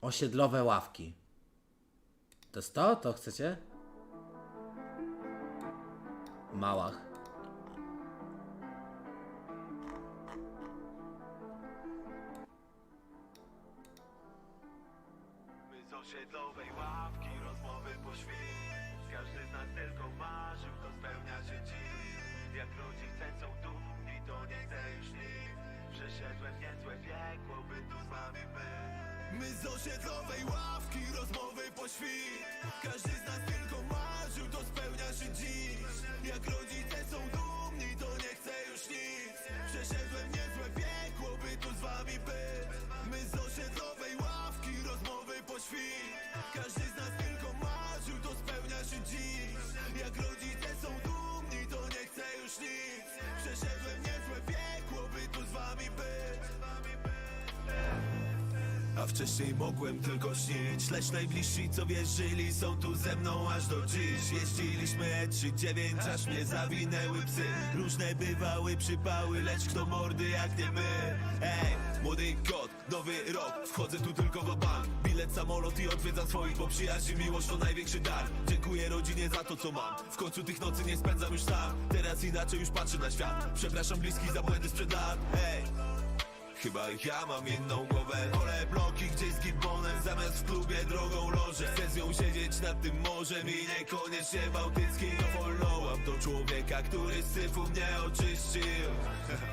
Osiedlowe ławki. To jest to? To chcecie? Małach. My z osiedlowej ławki, rozmowy po świt Każdy z nas tylko My z osiedlowej ławki, rozmowy po świt. Każdy z nas tylko marzył, to spełnia się dziś. Jak rodzice są dumni, to nie chce już nic. Przeszedłem niezłe piekło, by tu z wami być. My z osiedlowej ławki, rozmowy po świt. Każdy z nas tylko marzył, to spełnia się dziś. Jak rodzice wcześniej mogłem tylko śnić. Lecz najbliżsi co wierzyli są tu ze mną aż do dziś. Jeździliśmy 3-9 aż mnie zawinęły psy. Różne bywały przypały, lecz kto mordy jak nie my? Ej, młody kot, nowy rok, wchodzę tu tylko w bank Bilet, samolot i odwiedzam swoich, bo przyjaźń i miłość to największy dar. Dziękuję rodzinie za to co mam. W końcu tych nocy nie spędzam już sam Teraz inaczej już patrzę na świat. Przepraszam bliskich za błędy sprzed lat. Ej, Chyba ja mam inną głowę. Wolę bloki gdzieś z gimbonem Zamiast w klubie drogą lożę Chcę z nią siedzieć nad tym morzem I niekoniecznie bałtycki. To follow-up do człowieka Który z syfu mnie oczyścił.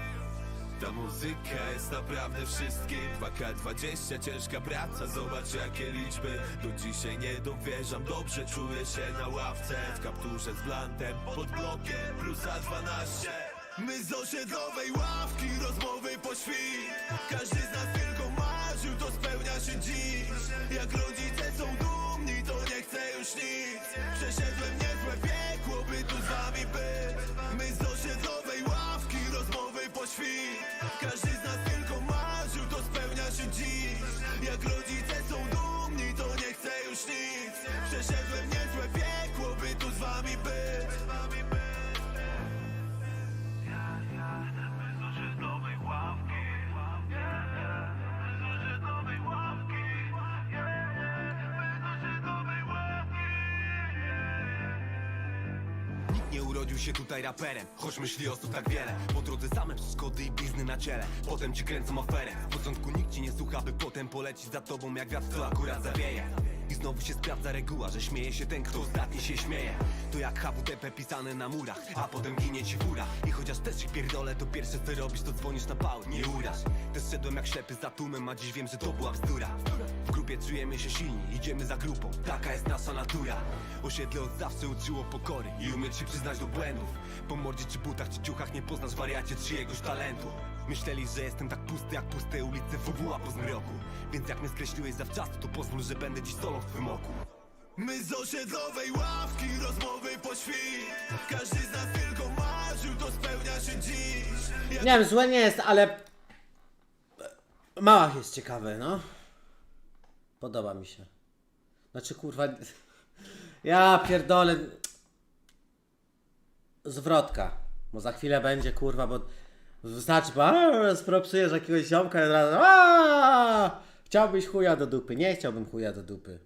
Ta muzyka jest naprawdę wszystkim. 2K20 ciężka praca, zobacz jakie liczby. Do dzisiaj nie dowierzam, dobrze czuję się na ławce. W kapturze z blantem, pod blokiem, plusa 12 My z osiedlowej ławki, rozmowy po świt. Każdy z nas tylko marzył, to spełnia się dziś. Jak rodzice Nikt nie urodził się tutaj raperem, choć myśli osób tak wiele. Po drodze same przeszkody i blizny na ciele Potem ci kręcą aferę. W początku nikt ci nie słucha, by potem polecić za tobą Jak wiatr co akurat zawieje. I znowu się sprawdza reguła, że śmieje się ten, kto ostatni się śmieje. To jak HWTP pisane na murach, a potem ginie ci fura. I chociaż też ich pierdolę, to pierwsze co robisz, to dzwonisz na pał, nie uraż Też szedłem jak ślepy za tłumem, a dziś wiem, że to była bzdura grupie czujemy się silni, idziemy za grupą, taka jest nasza natura. Osiedle od zawsze uczyło pokory i umieć się przyznać do błędów. Po mordzie czy butach czy ciuchach nie poznasz wariacie czyjegoś talentu. Myśleli, że jestem tak pusty jak puste ulice WWA po zmroku. Więc jak mnie skreśliłeś zawczasu, to pozwól, że będę dziś solą w twym oku. My z osiedlowej ławki, rozmowy po świt. Każdy z nas tylko marzył, to spełnia się dziś. Nie wiem, złe nie jest, ale... Małach jest ciekawe, no. Podoba mi się. Znaczy, kurwa... Ja pierdolę... Zwrotka. Bo za chwilę będzie, kurwa, bo... Bo aaa, spropsujesz jakiegoś ziomka i od razu Chciałbyś chuja do dupy. Nie chciałbym chuja do dupy.